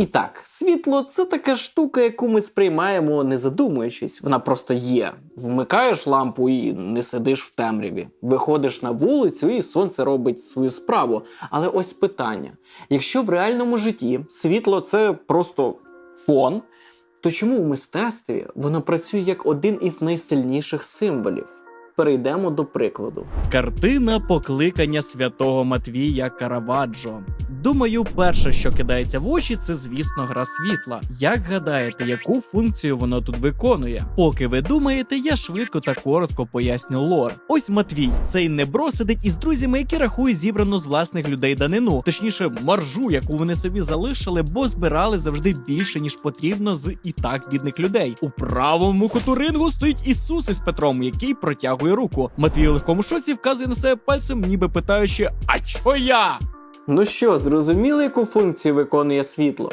І так, світло це така штука, яку ми сприймаємо не задумуючись. Вона просто є. Вмикаєш лампу і не сидиш в темряві. Виходиш на вулицю, і сонце робить свою справу. Але ось питання: якщо в реальному житті світло це просто фон, то чому в мистецтві воно працює як один із найсильніших символів? Перейдемо до прикладу. Картина покликання святого Матвія Караваджо. Думаю, перше, що кидається в очі, це звісно гра світла. Як гадаєте, яку функцію воно тут виконує? Поки ви думаєте, я швидко та коротко поясню лор. Ось Матвій, цей небро сидить із друзями, які рахують зібрану з власних людей данину, точніше, маржу, яку вони собі залишили, бо збирали завжди більше ніж потрібно з і так бідних людей. У правому куту стоїть Ісус із Петром, який протягує руку. Матвій у легкому шоці вказує на себе пальцем, ніби питаючи: А чо я? Ну що, зрозуміли, яку функцію виконує світло?